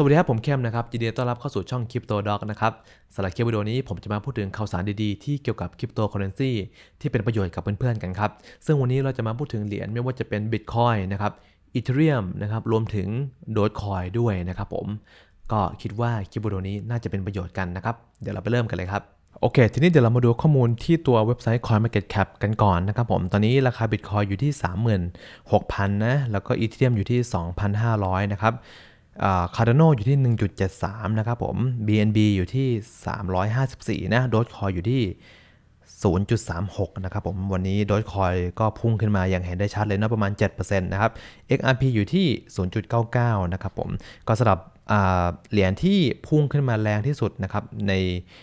สวัสดีครับผมเข้มนะครับยินดีต้อนรับเข้าสู่ช่อง Crypto Dog นะครับสำหรับคลิปวิดีโอนี้ผมจะมาพูดถึงข่าวสารดีๆ ที่เกี่ยวกับคริปโตเคอเรนซีที่เป็นประโยชน์กับเพื่อนๆกันครับ ซึ่งวันนี้เราจะมาพูดถึงเหรียญไม่ว่าจะเป็น Bitcoin นะครับ Ethereum นะครับรวมถึง Dogecoin ด้วยนะครับผมก็คิดว่าคลิปวิดีโอนี้น่าจะเป็นประโยชน์กันนะครับ เดี๋ยวเราไปเริ่มกันเลยครับโอเค ทีนี้เดี๋ยวเรามาดูข้อมูลที่ตัวเว็บไซต์ CoinMarketCap กันก่อนนะครับผม ตอนนี้ราคา Bitcoin อยู่ที่ 36,000 นะ แล้วก็ Ethereum อยู่ที่ 2,500 นะครับ คาร์ดโนอยู่ที่ 1.73 นะครับผม BNB อยู่ที่ 354 นะ โด g คอยอยู่ที่ 0.36 นะครับผม วันนี้โด g คอยก็พุ่งขึ้นมาอย่างเห็นได้ชัดเลยนะประมาณ 7%นะครับ XRP อยู่ที่ 0.99 นะครับผม ก็สำหรับเหรียญที่พุ่งขึ้นมาแรงที่สุดนะครับใน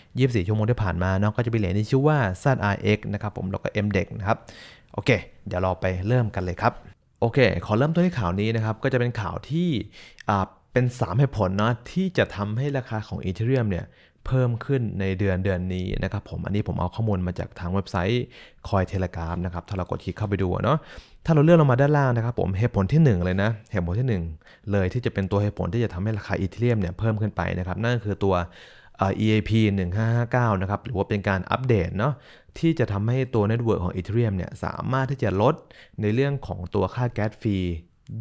24 ชั่วโมงที่ผ่านมาเนาะก็จะเป็นเหรียญที่ชื่อว่า ZRX นะครับผม แล้วก็ MDEX นะครับ โอเค เดี๋ยวเราไปเริ่มกันเลยครับโอเค ขอเริ่มต้นที่ข่าวนี้นะครับ ก็จะเป็นข่าวที่ เป็น 3 เหตุผลเนาะที่จะทำให้ราคาของ Ethereum เนี่ยเพิ่มขึ้นในเดือนเดือนนี้นะครับผมอันนี้ผมเอาข้อมูลมาจากทางเว็บไซต์ Cointelegraph นะครับถ้าเรากดคลิกเข้าไปดูเนาะถ้าเราเลื่อนลงมาด้านล่างนะครับผมเหตุผลที่ 1 เลยนะเหตุผลที่ 1 เลยที่จะเป็นตัวเหตุผลที่จะทำให้ราคาอีเทเรียมเนี่ยเพิ่มขึ้นไปนะครับนั่นก็คือตัว EAP 1559นะครับหรือว่าเป็นการอัปเดตเนาะที่จะทำให้ตัวเน็ตเวิร์กของ Ethereum เนี่ยสามารถที่จะลดในเรื่องของตัวค่าแก๊สฟรี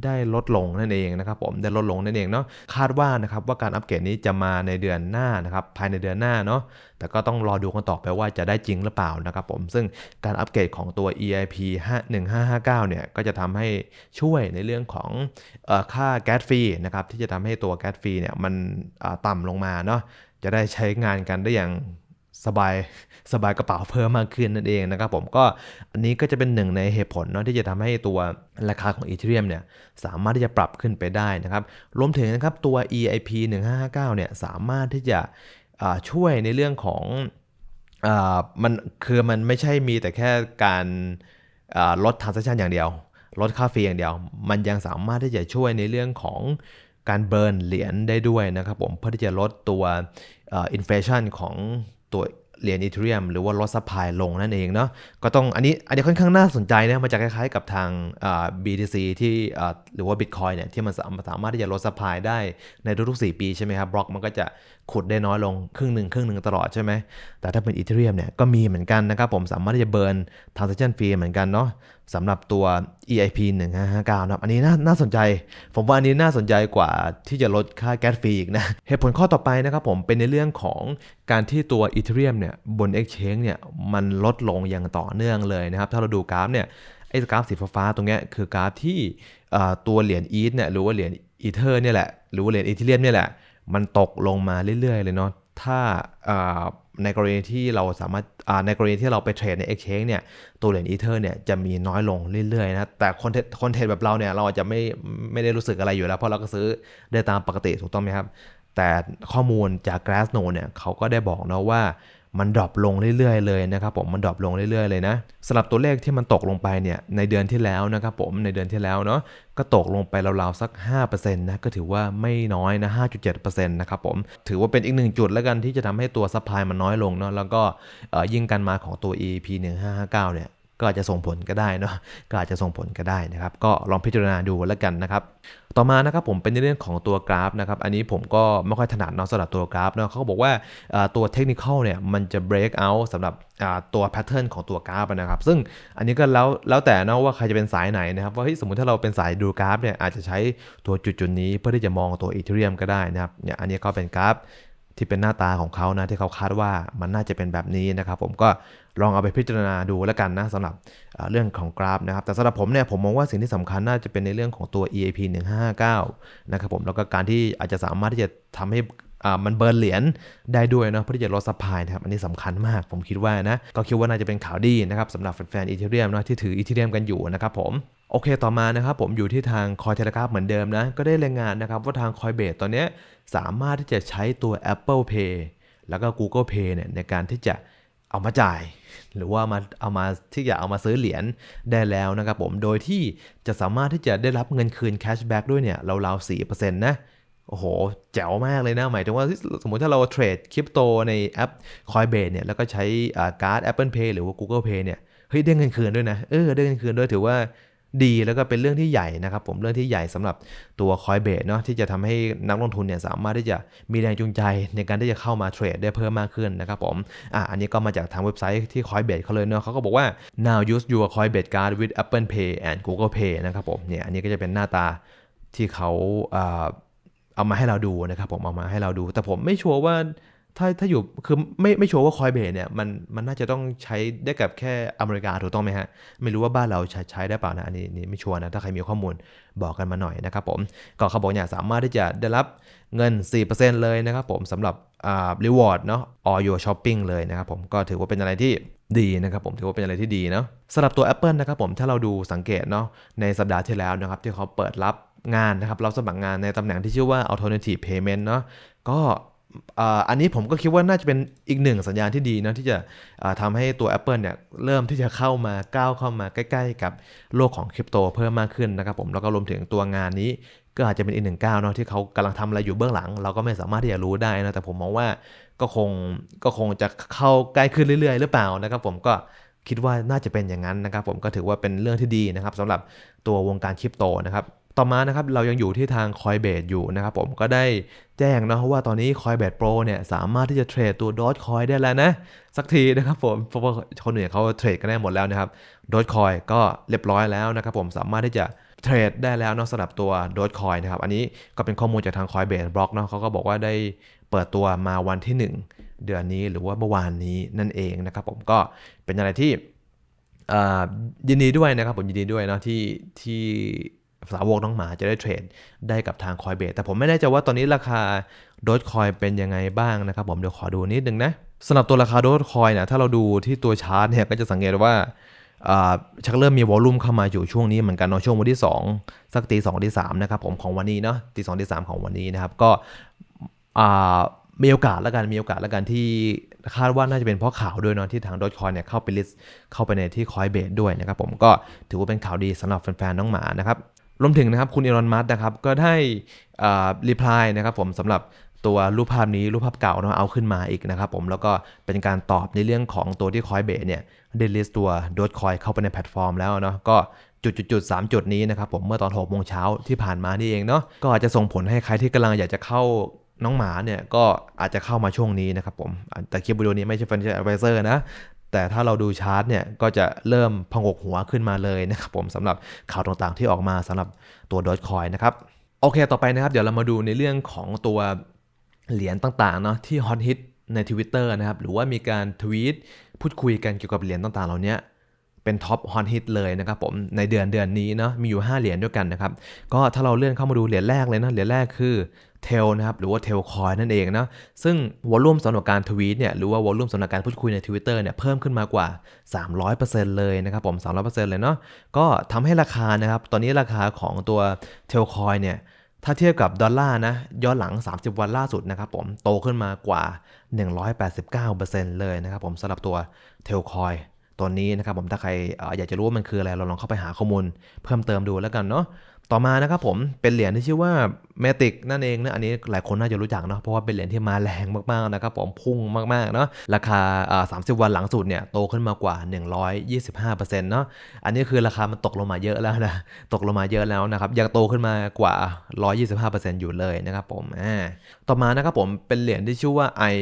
ได้ลดลงนั่นเองนะครับผมได้ลดลงนั่นเองเนาะคาดว่านะครับว่าการอัปเกรดนี้จะมาในเดือนหน้านะครับภายในเดือนหน้าเนาะแต่ก็ต้องรอดูกันต่อไปว่าจะได้จริงหรือเปล่านะครับผมซึ่งการอัปเกรดของตัว EIP 1559เนี่ยก็จะทำให้ช่วยในเรื่องของอค่าแก๊สฟรีนะครับที่จะทำให้ตัวแก๊สฟรีเนี่ยมันต่ำลงมาเนาะจะได้ใช้งานกันได้อย่าง สบายสบายกระเป๋าเพิ่มมากขึ้นนั่นเองนะครับผมก็อันนี้ก็จะเป็นหนึ่งในเหตุผลเนาะที่จะทำให้ตัวราคาของอีเทเรียมเนี่ยสามารถที่จะปรับขึ้นไปได้นะครับรวมถึงนะครับตัว EIP 1559เนี่ยสามารถที่จะช่วยในเรื่องของอมันคือมันไม่ใช่มีแต่แค่การลดทางเซชันอย่างเดียว ลดค่าฟรีอย่างเดียว มันยังสามารถที่จะช่วยในเรื่องของการเบิร์นเหรียญได้ด้วยนะครับผมเพื่อที่จะลดตัวอินฟลชันของ ตัวเหรียญอีเทเรียมหรือว่าลดซัพพลายลงนั่นเองเนาะก็ต้องอันนี้อันนี้ค่อนข้างน่าสนใจนะมันจะคล้ายๆกับทาง BTC ที่หรือว่า Bitcoin เนี่ยที่มันสามารถที่จะลดซัพพลายได้ในทุกๆ 4 ปีใช่ไหมครับบล็อกมันก็จะขุดได้น้อยลงครึ่งหนึ่งครึ่งหนึ่งตลอดใช่ไหมแต่ถ้าเป็นอีเทเรียมเนี่ยก็มีเหมือนกันนะครับผมสามารถที่จะเบิร์นทรานเซชันฟรีเหมือนกันเนาะ สำหรับตัว EIP 1559นะครับ อันนี้น่าน่าสนใจ ผมว่าอันนี้น่าสนใจกว่าที่จะลดค่าแก๊สฟรีอีกนะ เหตุผลข้อต่อไปนะครับผมเป็นในเรื่องของการที่ตัว Ethereum เนี่ยบน Exchange เนี่ยมันลดลงอย่างต่อเนื่องเลยนะครับ ถ้าเราดูกราฟเนี่ยไอ้กราฟสีฟ้าตรงนี้คือกราฟที่ตัวเหรียญอีทเนี่ยหรือว่าเหรียญอีเทอร์เนี่ยแหละหรือว่าเหรียญอีเทเรียมเนี่ยแหละมันตกลงมาเรื่อยๆเลยเนาะถ้า ในกรณีที่เราสามารถในกรณีที่เราไปเทรดใน Exchange เนี่ยตัวเหรียญอีเทอร์เนี่ยจะมีน้อยลงเรื่อยๆนะแต่คนเทคนเทรดแบบเราเนี่ยเราอาจจะไม่ไม่ได้รู้สึกอะไรอยู่แล้ว เพราะเราก็ซื้อได้ตามปกติถูกต้องไหมครับ แต่ข้อมูลจาก Glassnode เนี่ยเขาก็ได้บอกนะว่า มันดรอปลงเรื่อยๆเลยนะครับผมมันดรอปลงเรื่อยๆเลยนะสำหรับตัวเลขที่มันตกลงไปเนี่ยในเดือนที่แล้วนะครับผมในเดือนที่แล้วเนาะก็ตกลงไปราวๆสัก5%นะก็ถือว่าไม่น้อยนะ 5.7%นะครับผมถือว่าเป็นอีกหนึ่งจุดแล้วกันที่จะทำให้ตัวซัพพลายมันน้อยลงเนาะแล้วก็ยิ่งกันมาของตัว EP 1559เนี่ย ก็อาจจะส่งผลก็ได้เนาะก็อาจจะส่งผลก็ได้นะครับ ก็ลองพิจารณาดูแล้วกันนะครับ ต่อมานะครับผมเป็นในเรื่องของตัวกราฟนะครับ อันนี้ผมก็ไม่ค่อยถนัดเนาะสำหรับตัวกราฟเนาะเขาบอกว่าตัวเทคนิคเนี่ยมันจะ break out สำหรับตัวแพทเทิร์นของตัวกราฟนะครับ ซึ่งอันนี้ก็แล้วแล้วแต่นะว่าใครจะเป็นสายไหนนะครับ ว่าสมมติถ้าเราเป็นสายดูกราฟเนี่ยอาจจะใช้ตัวจุดจุดนี้เพื่อที่จะมองตัวอีเทเรียมก็ได้นะครับเนี่ยอันนี้ก็เป็นกราฟ ที่เป็นหน้าตาของเขานะที่เขาคาดว่ามันน่าจะเป็นแบบนี้นะครับ ผมก็ลองเอาไปพิจารณาดูแล้วกันนะสำหรับเรื่องของกราฟนะครับ แต่สำหรับผมเนี่ยผมมองว่าสิ่งที่สำคัญน่าจะเป็นในเรื่องของตัว EAP 1559นะครับผมแล้วก็การที่อาจจะสามารถที่จะทำให้มันเบิร์นเหรียญได้ด้วยเนาะเพื่อที่จะลดซัพพลายนะครับ อันนี้สำคัญมากผมคิดว่านะ ก็คิดว่าน่าจะเป็นข่าวดีนะครับสำหรับแฟนๆอีเทเรียมเนาะที่ถืออีเทเรียมกันอยู่นะครับผม โอเคต่อมานะครับผมอยู่ที่ทางคอยเทเลกราฟเหมือนเดิมนะ ก็ได้รายงานนะครับว่าทางคอยเบสตอนนี้สามารถที่จะใช้ตัว Apple Pay แล้วก็ Google Pay เนี่ยในการที่จะเอามาจ่าย หรือว่ามาเอามาที่จะเอามาซื้อเหรียญได้แล้วนะครับผมโดยที่จะสามารถที่จะได้รับเงินคืนแคชแบ็กด้วยเนี่ยราวๆสี่เปอร์เซ็นต์นะโอ้โห แจ๋วมากเลยนะ หมายถึงว่าสมมติถ้าเราเทรดคริปโตในแอป Coinbase เนี่ยแล้วก็ใช้การ์ด Apple Pay หรือว่า Google Pay เนี่ยเฮ้ยได้เงินคืนด้วยนะเออได้เงินคืนด้วยถือว่า ดีแล้วก็เป็นเรื่องที่ใหญ่นะครับผมเรื่องที่ใหญ่สำหรับตัว Coinbase เนาะที่จะทำให้นักลงทุนเนี่ยสามารถที่จะมีแรงจูงใจในการที่จะเข้ามาเทรดได้เพิ่มมากขึ้นนะครับผมอะอันนี้ก็มาจากทางเว็บไซต์ที่ Coinbase เขาเลยเนาะเขาก็บอกว่า now use your Coinbase card with Apple Pay and Google Pay นะครับผมเนี่ยอันนี้ก็จะเป็นหน้าตาที่เขาอ่าเอามาให้เราดูนะครับผมเอามาให้เราดู แต่ผมไม่ชัวร์ว่า ถ้าถ้าอยู่คือไม่ไม่ชัวร์ว่าคอยเบสเนี่ยมันมันน่าจะต้องใช้ได้กับแค่อเมริกาถูกต้องไหมฮะ ไม่รู้ว่าบ้านเราใช้ใช้ได้เปล่านะอันนี้นี่ไม่ชัวร์นะ ถ้าใครมีข้อมูลบอกกันมาหน่อยนะครับผมก็เขาบอกเนี่ยสามารถที่จะได้รับเงิน 4%เลยนะครับผมสำหรับอ่า reward เนาะ all your shopping เลยนะครับผมก็ถือว่าเป็นอะไรที่ดีนะครับผมถือว่าเป็นอะไรที่ดีเนาะสำหรับตัว Apple นะครับผมถ้าเราดูสังเกตเนาะในสัปดาห์ที่แล้วนะครับที่เขาเปิดรับงานนะครับเราสมัครงานในตำแหน่งที่ชื่อว่า alternative payment เนาะก็ อันนี้ผมก็คิดว่าน่าจะเป็นอีกหนึ่งสัญญาณที่ดีนะที่จะอ่าทำให้ตัว Apple เนี่ยเริ่มที่จะเข้ามาก้าวเข้ามาใกล้ ๆ กับโลกของคริปโตเพิ่มมากขึ้นนะครับผมแล้วก็รวมถึงตัวงานนี้ก็อาจจะเป็นอีกหนึ่งก้าวเนาะที่เขากำลังทำอะไรอยู่เบื้องหลัง เราก็ไม่สามารถที่จะรู้ได้นะแต่ผมมองว่าก็คงก็คงจะเข้าใกล้ขึ้นเรื่อย ๆ หรือเปล่านะครับผมก็คิดว่าน่าจะเป็นอย่างนั้นนะครับผมก็ถือว่าเป็นเรื่องที่ดีนะครับสำหรับตัววงการคริปโตนะครับ ต่อมานะครับเรายังอยู่ที่ทาง Coinbase อยู่นะครับผมก็ได้แจ้งเนาะว่าตอนนี้ Coinbase Pro เนี่ยสามารถที่จะเทรดตัว Dogecoin ได้แล้วนะ สักทีนะครับผมเพราะว่าคนอื่นเขาเทรดกันได้หมดแล้วนะครับ Dogecoin ก็เรียบร้อยแล้วนะครับผมสามารถที่จะเทรดได้แล้วนาะสำหรับตัว Dogecoin นะครับ อันนี้ก็เป็นข้อมูลจากทาง Coinbase Block เนาะเขาก็บอกว่าได้เปิดตัวมาวันที่ 1 เดือนนี้หรือว่าเมื่อวานนี้นั่นเองนะครับผมก็เป็นอะไรที่ยินดีด้วยนะครับผมยินดีด้วยเนาะที่ที่ สาวกน้องหมาจะได้เทรดได้กับทาง Coinbase แต่ผมไม่แน่ใจว่าตอนนี้ราคา Dogecoin เป็นยังไงบ้างนะครับ ผมเดี๋ยวขอดูนิดนึงนะสำหรับตัวราคา Dogecoin นะถ้าเราดูที่ตัวชาร์ตเนี่ยก็จะสังเกตว่าชักเริ่มมีวอลลุ่มเข้ามาอยู่ช่วงนี้เหมือนกันเนาะช่วงวันที่ 2 สักตี2ตี3นะครับผมของวันนี้เนาะตี2ตี3ของวันนี้นะครับก็มีโอกาสแล้วกันมีโอกาสแล้วกันที่คาดว่าน่าจะเป็นเพราะข่าวด้วยเนาะที่ทาง Dogecoin เนี่ยเข้าไปลิสต์เข้าไปในที่ Coinbase ด้วยนะครับผมก็ถือว่าเป็นข่าวดีสำหรับแฟนๆน้องหมานะครับ รวมถึงนะครับคุณอีรอนมัสนะครับก็ได้รีプライนะครับผมสำหรับตัวรูปภาพนี้รูปภาพเก่าเนาะเอาขึ้นมาอีกนะครับผมแล้วก็เป็นการตอบในเรื่องของตัวที่ Coinbase เนี่ยได้ลิสต์ตัว Dogecoin เข้าไปในแพลตฟอร์มแล้วเนาะก็จุดจุดจุดสามจุดนี้นะครับผมเมื่อตอน6โมงเช้าที่ผ่านมานี่เองเนาะก็อาจจะส่งผลให้ใครที่กำลังอยากจะเข้าน้องหมาเนี่ยก็อาจจะเข้ามาช่วงนี้นะครับผมแต่คลิปวิดีโอนี้ไม่ใช่ financial advisor นะ แต่ถ้าเราดูชาร์ตเนี่ยก็จะเริ่มพงกหัวขึ้นมาเลยนะครับผมสำหรับข่าวต่างๆที่ออกมาสำหรับตัว Dogecoin นะครับโอเคต่อไปนะครับ เดี๋ยวเรามาดูในเรื่องของตัวเหรียญต่างๆเนาะที่ฮอตฮิตใน Twitter นะครับ หรือว่ามีการทวีตพูดคุยกันเกี่ยวกับเหรียญต่างๆ เหล่านี้เป็นท็อปฮอตฮิตเลยนะครับผมในเดือนเดือนนี้เนาะมีอยู่ 5 เหรียญด้วยกันนะครับ ก็ถ้าเราเลื่อนเข้ามาดูเหรียญแรกเลยนะเหรียญแรกคือ เทลนะครับหรือว่าเทลคอยนั่นเองนะซึ่งวอลลุ่มสำหรับการทวีตเนี่ยหรือว่าวอลลุ่มสำหรับการพูดคุยใน Twitter เนี่ยเพิ่มขึ้นมากว่า 300%เลยนะครับผม 300%เลยเนาะก็ทำให้ราคานะครับตอนนี้ราคาของตัวเทลคอยเนี่ยถ้าเทียบกับดอลลาร์นะย้อนหลัง 30 วันล่าสุดนะครับผมโตขึ้นมากว่า 189%เลยนะครับผมสำหรับตัวเทลคอยตัวนี้นะครับผมถ้าใครอยากจะรู้ว่ามันคืออะไรเราลองเข้าไปหาข้อมูลเพิ่มเติมดูแล้วกันเนาะ ต่อมานะครับผมเป็นเหรียญที่ชื่อว่าเมติกนั่นเองนะอันนี้หลายคนน่าจะรู้จักเนาะเพราะว่าเป็นเหรียญที่มาแรงมากๆนะครับผมพุ่งมากๆเนาะราคาอ่า30วันหลังสุดเนี่ยโตขึ้นมากว่า 125%เนาะอันนี้คือราคามันตกลงมาเยอะแล้วนะตกลงมาเยอะแล้วนะครับยังโตขึ้นมากว่า 125%อยู่เลยนะครับผมอ่าต่อมานะครับผมเป็นเหรียญที่ชื่อว่า i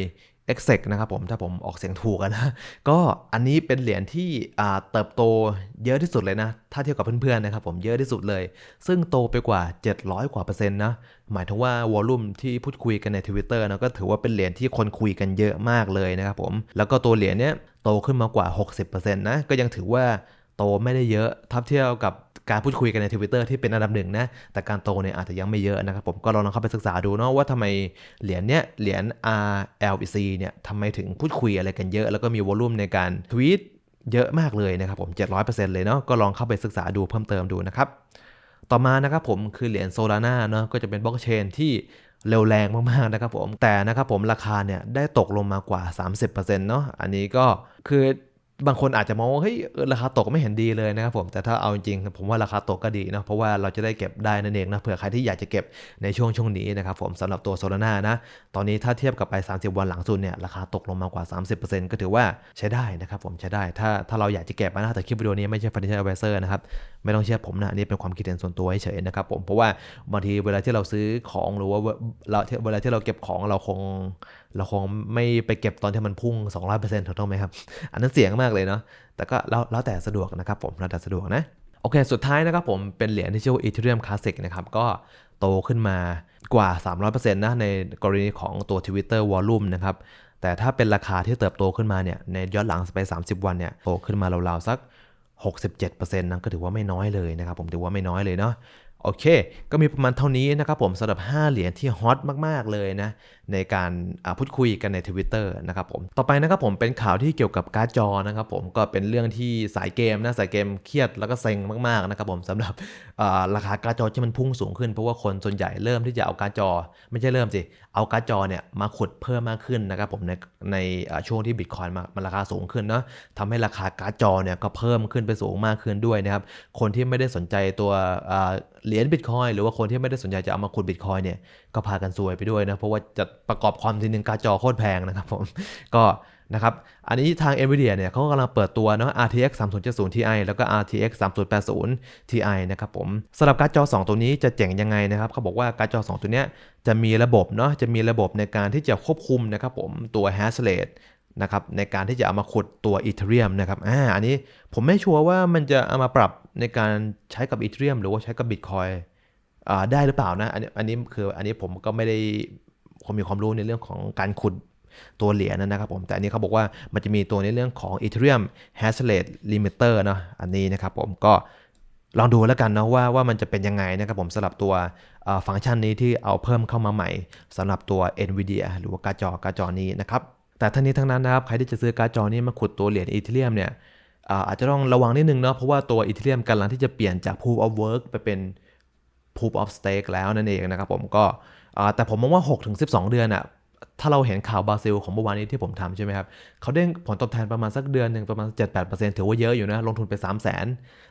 e x e c นะครับผมถ้าผมออกเสียงถูกนะก็อันนี้เป็นเหรียญที่เติบโตเยอะที่สุดเลยนะ ถ้าเทียบกับเพื่อนๆนะครับผมเยอะที่สุดเลย ซึ่งโตไปกว่า 700 กว่าเปอร์เซ็นต์นะ หมายถึงว่าวอลลุ่มที่พูดคุยกันใน Twitter นะก็ถือว่าเป็นเหรียญที่คนคุยกันเยอะมากเลยนะครับผม แล้วก็ตัวเหรียญเนี้ยโตขึ้นมากว่า 60%นะก็ยังถือว่าโตไม่ได้เยอะทับเทียบกับ การพูดคุยกันใน Twitter ที่เป็นอันดับหนึ่งนะ แต่การโตเนี่ยอาจจะยังไม่เยอะนะครับผมก็ลองเข้าไปศึกษาดูเนาะว่าทำไมเหรียญเนี้ยเหรียญ RLEC เนี่ยทำไมถึงพูดคุยอะไรกันเยอะ แล้วก็มีวอลลุ่มในการทวีตเยอะมากเลยนะครับผม 700%เลยเนาะก็ลองเข้าไปศึกษาดูเพิ่มเติมดูนะครับต่อมานะครับผมคือเหรียญโซลาร่าเนาะก็จะเป็นบล็อกเชนที่เร็วแรงมากๆนะครับผมแต่นะครับผมราคาเนี่ยได้ตกลงมากว่า 30%เนาะอันนี้ก็คือ บางคนอาจจะมองว่าเฮ้ยราคาตกไม่เห็นดีเลยนะครับผมแต่ถ้าเอาจริงผมว่าราคาตกก็ดีนะเพราะว่าเราจะได้เก็บได้นั่นเองนะเผื่อใครที่อยากจะเก็บในช่วงช่วงนี้นะครับผมสำหรับตัวโซลาร่านะตอนนี้ถ้าเทียบกับไป 30 วันหลังสุดเนี่ยราคาตกลงมากว่า 30%ก็ถือว่าใช้ได้นะครับผมใช้ได้ถ้าถ้าเราอยากจะเก็บนะแต่คลิปวิดีโอนี้ไม่ใช่ financial advisor นะครับไม่ต้องเชื่อผมนะนนี่เป็นความคิดเห็นส่วนตัวเฉยๆนะครับผมเพราะว่าบางทีเวลาที่เราซื้อของหรือว่าเราเวลาที่เราเก็บของเราคงเราคงไม่ไปเก็บตอนที่มันพุ่ง 200%ถูกต้องไหมครับอันนั้นเสี่ยงมากเลยเนาะแต่ก็แล้วแล้วแต่สะดวกนะครับผมแล้วแต่สะดวกนะโอเค สุดท้ายนะครับผมเป็นเหรียญที่ชื่อว่า Ethereum Classic นะครับก็โตขึ้นมากว่า 300%นะในกรณีของตัว Twitter Volume นะครับแต่ถ้าเป็นราคาที่เติบโตขึ้นมาเนี่ยในย้อนหลังไป 30 วันเนี่ยโตขึ้นมาราวๆสัก 67%นะก็ถือว่าไม่น้อยเลยนะครับผมถือว่าไม่น้อยเลยเนาะ โอเค ก็มีประมาณเท่านี้นะครับผมสำหรับ 5 เหรียญที่ฮอตมาก ๆ เลยนะ ในการพูดคุยกันใน Twitter นะครับผม ต่อไปนะครับผมเป็นข่าวที่เกี่ยวกับการ์ดจอนะครับผมก็เป็นเรื่องที่สายเกมนะสายเกมเครียดแล้วก็เซ็งมาก ๆ นะครับผมสำหรับราคาการ์ดจอที่มันพุ่งสูงขึ้นเพราะว่าคนส่วนใหญ่เริ่มที่จะเอาการ์ดจอ ไม่ใช่เริ่มสิเอาการ์ดจอเนี่ยมาขุดเพิ่มมากขึ้นนะครับผมในในช่วงที่บิตคอยน์มันราคาสูงขึ้นเนาะทำให้ราคาการ์ดจอเนี่ยก็เพิ่มขึ้นไปสูงมากขึ้นด้วยนะครับคนที่ไม่ได้สนใจตัวเหรียญบิตคอยหรือว่าคนที่ไม่ได้สนใจจะเอามาขุดบิตคอยเนี่ยก็พากันซวยไปด้วยนะ เพราะว่าจะประกอบความทีนึงการจอโคตรแพงนะครับผมก็นะครับอันนี้ทาง NVIDIA เนี่ยเขากำลังเปิดตัวเนาะ RTX 3070 Ti แล้วก็ RTX 3080 Ti นะครับผมสำหรับการ์ดจอ 2 ตัวนี้จะเจ๋งยังไงนะครับเขาบอกว่าการ์ดจอ 2 ตัวเนี้ยจะมีระบบเนาะจะมีระบบในการที่จะควบคุมนะครับผมตัว hash rate นะครับในการที่จะเอามาขุดตัวอีเทเรียมนะครับอ่าอันนี้ผมไม่ชัวร์ว่ามันจะเอามาปรับ ในการใช้กับอีเทเรียมหรือว่าใช้กับบิตคอยได้หรือเปล่านะ อันนี้อันนี้คืออันนี้ผมก็ไม่ได้ผมมีความรู้ในเรื่องของการขุดตัวเหรียญนะครับผม แต่อันนี้เขาบอกว่ามันจะมีตัวในเรื่องของ Ethereum Hash Rate Limiter เนาะอันนี้นะครับผมก็ลองดูแล้วกันนะว่าว่ามันจะเป็นยังไงนะครับผมสำหรับตัวฟังก์ชันนี้ที่เอาเพิ่มเข้ามาใหม่สำหรับตัว NVIDIA หรือว่าการ์ดจอการ์ดจอนี้นะครับแต่ทั้งนี้ทั้งนั้นนะครับใครที่จะซื้อการ์ดจอนี้มาขุดตัวเหรียญอีเทเรียมเนี่ย อาจจะต้องระวังนิดนึงเนาะเพราะว่าตัวอีเทเรียมกำลังที่จะเปลี่ยนจาก Proof of Work ไปเป็น Proof of Stake แล้วนั่นเองนะครับผมก็แต่ผมมองว่า 6-12 เดือนอะถ้าเราเห็นข่าวบราซิลของเมื่อวานนี้ที่ผมทำใช่ไหมครับเขาได้ผลตอบแทนประมาณสักเดือนหนึ่งประมาณ 7-8%ถือว่าเยอะอยู่นะ ลงทุนไป 3 0 0 0 0น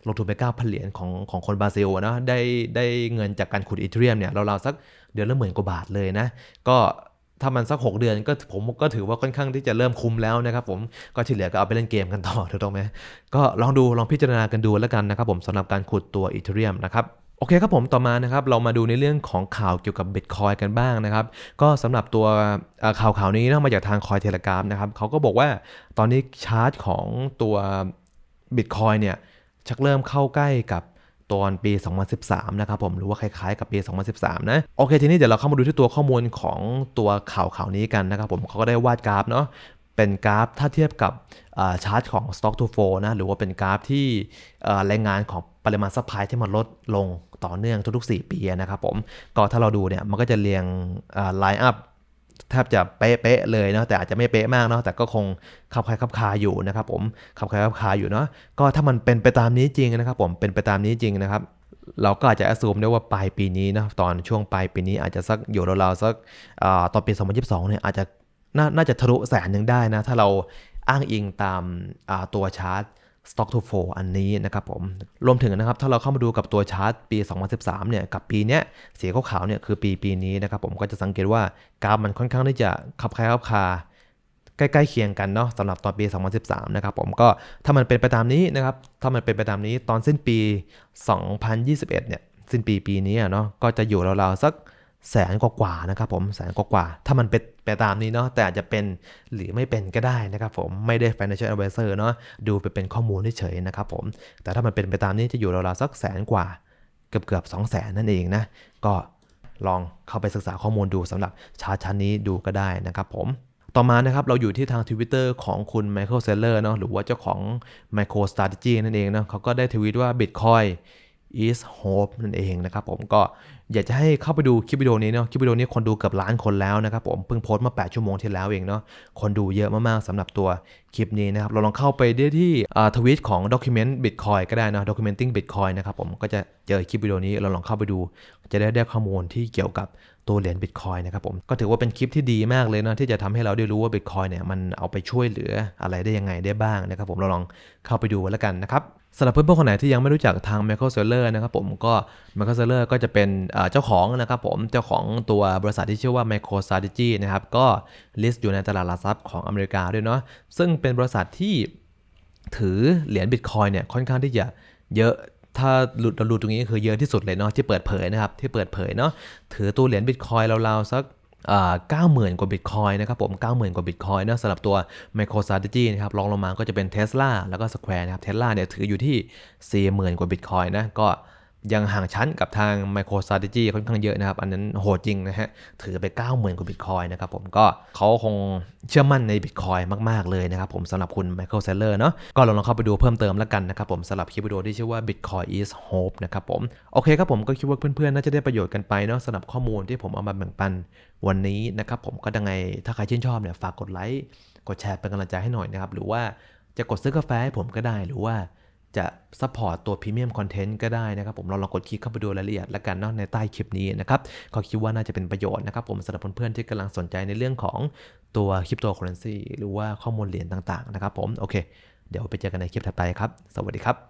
ลงทุนไป9,000เหรียญของของคนบราซิลนะได้ได้เงินจากการขุดอีเทเรียมเนี่ยเราๆสักเดือนละหมื่นกว่าบาทเลยนะ ก็ ถ้ามันสัก 6 เดือนก็ผมก็ถือว่าค่อนข้างที่จะเริ่มคุ้มแล้วนะครับผมก็ที่เหลือก็เอาไปเล่นเกมกันต่อถูกต้องไหมก็ลองดูลองพิจารณากันดูแล้วกันนะครับผมสำหรับการขุดตัวอีเทเรียมนะครับโอเคครับผมต่อมานะครับเรามาดูในเรื่องของข่าวเกี่ยวกับ Bitcoin กันบ้างนะครับ ก็สำหรับตัวข่าวข่าวนี้นะมาจากทางคอยเทเลกราฟนะครับเขาก็บอกว่าตอนนี้ชาร์จของตัว Bitcoin เนี่ยชักเริ่มเข้าใกล้กับ ตอนปี 2013 นะครับผม หรือว่าคล้ายๆกับปี 2013 นะ โอเคทีนี้เดี๋ยวเราเข้ามาดูที่ตัวข้อมูลของตัวข่าวข่าวนี้กันนะครับผมเขาก็ได้วาดกราฟเนาะเป็นกราฟถ้าเทียบกับชาร์ตของ Stock to Flow นะหรือว่าเป็นกราฟที่รายงานของปริมาณซัพพลายที่มันลดลงต่อเนื่องทุกๆ 4 ปีนะครับผม ก็ถ้าเราดูเนี่ย มันก็จะเรียงไลน์อัพ แทบจะเป๊ะๆเลยเนาะแต่อาจจะไม่เป๊ะมากเนาะแต่ก็คงขับคลายขับคาอยู่นะครับผมขับคลายขับคาอยู่เนาะก็ถ้ามันเป็นไปตามนี้จริงนะครับผมเป็นไปตามนี้จริงนะครับเราก็อาจจะแอสซูมได้ว่าปลายปีนี้นะตอนช่วงปลายปีนี้อาจจะสักอยู่ราวๆสักตอนปี 2022 เนี่ยอาจจะน่าจะทะลุแสนหนึ่งได้นะ ถ้าเราอ้างอิงตามตัวชาร์ต Stock to Flow อันนี้นะครับผม รวมถึงนะครับ ถ้าเราเข้ามาดูกับตัวชาร์ตปี 2013 เนี่ย กับปีเนี้ยสีขาวๆเนี่ยคือปีปีนี้นะครับผมก็จะสังเกตว่ากราฟมันค่อนข้างที่จะขับคล้ายขับคาใกล้ๆเคียงกันเนาะสำหรับตอนปี 2013 นะครับผมก็ถ้ามันเป็นไปตามนี้นะครับ ถ้ามันเป็นไปตามนี้ตอนสิ้นปี 2021 เนี่ย สิ้นปีปีนี้เนาะก็จะอยู่ราวๆสัก แสนกว่าๆนะครับผมแสนกว่าๆถ้ามันเป็นไปตามนี้เนาะแต่อาจจะเป็นหรือไม่เป็นก็ได้นะครับผมไม่ได้ financial advisor เนาะดูไปเป็นข้อมูลเฉยๆนะครับผมแต่ถ้ามันเป็นไปตามนี้จะอยู่ราวๆสักแสนกว่าเกือบเกือบสองแสนนั่นเองนะก็ลองเข้าไปศึกษาข้อมูลดูสำหรับชาร์ตชั้นนี้ดูก็ได้นะครับผมต่อมานะครับเราอยู่ที่ทาง Twitter ของคุณไมเคิลเซลเลอร์เนาะหรือว่าเจ้าของ Micro Strategy นั่นเองนะเขาก็ได้ทวีตว่า Bitcoin is hope นั่นเองนะครับผมก็อยากจะให้เข้าไปดูคลิปวิดีโอนี้เนาะคลิปวิดีโอนี้คนดูเกือบล้านคนแล้วนะครับผมเพิ่งโพสต์มา 8 ชั่วโมงที่แล้วเองเนาะคนดูเยอะมากๆสำหรับตัวคลิปนี้นะครับ เราลองเข้าไปได้ที่ทวิตของ Document Bitcoin ก็ได้นะ Documenting Bitcoin นะครับผมก็จะเจอคลิปวิดีโอนี้เราลองเข้าไปดู จะได้ได้ข้อมูลที่เกี่ยวกับตัวเหรียญ Bitcoin นะครับผมก็ถือว่าเป็นคลิปที่ดีมากเลยนะที่จะทำให้เราได้รู้ว่า Bitcoin เนี่ยมันเอาไปช่วยเหลืออะไรได้ยังไงได้บ้างนะครับผมเราลองเข้าไปดูกันแล้วกันนะครับ สำหรับเพื่อนๆคนไหนที่ยังไม่รู้จักทาง Michael Saylor นะครับผมก็ Michael Saylor ก็จะเป็นเจ้าของนะครับผมเจ้าของตัวบริษัทที่ชื่อว่า MicroStrategy นะครับก็ list อยู่ในตลาดหลักทรัพย์ของอเมริกาด้วยเนาะซึ่งเป็นบริษัทที่ถือเหรียญบิตคอยเนี่ยค่อนข้างที่จะเยอะถ้าหลุดเราดูตรงนี้คือเยอะที่สุดเลยเนาะที่เปิดเผยนะครับที่เปิดเผยเนาะถือตัวเหรียญบิตคอยราวๆสัก เก้าหมื่นกว่าบิตคอยนะครับผมเก้าหมื่นกว่าบิตคอยเนะสำหรับตัว MicroStrategy นะครับรองลงมาก็จะเป็น Tesla แล้วก็ Square นะครับ Tesla เนี่ยถืออยู่ที่ 40,000 กว่าบิตคอยนะก็ ยังห่างชั้นกับทาง MicroStrategy ค่อนข้างเยอะนะครับ อันนั้นโหดจริงนะฮะ ถือไป 90,000กว่าบิตคอยนะครับผมก็เขาคงเชื่อมั่นในบิตคอยมาก ๆ เลยนะครับผมสำหรับคุณ Michael Saylor เนาะก็ลองเข้าไปดูเพิ่มเติมแล้วกันนะครับผมสำหรับคลิปวิดีโอที่ชื่อว่า Bitcoin is Hope นะครับผม โอเคครับผมก็คิดว่าเพื่อน ๆ น่าจะได้ประโยชน์กันไปเนาะสำหรับข้อมูลที่ผมเอามาแบ่งปันวันนี้นะครับผมก็ยังไงถ้าใครชื่นชอบเนี่ยฝากกดไลค์กดแชร์เป็นกำลังใจให้หน่อยนะครับหรือว่าจะกดซื้อกาแฟให้ผมก็ได้หรือว่า จะซัพพอร์ตตัวพรีเมียมคอนเทนต์ก็ได้นะครับผมเราลองกดคลิกเข้าไปดูรายละเอียดและกันเนาะในใต้คลิปนี้นะครับก็คิดว่าน่าจะเป็นประโยชน์นะครับผมสำหรับเพื่อนๆที่กำลังสนใจในเรื่องของตัวคริปโตเคอเรนซีหรือว่าข้อมูลเหรียญต่างๆนะครับผมโอเค เดี๋ยวไปเจอกันในคลิปถัดไปครับ สวัสดีครับ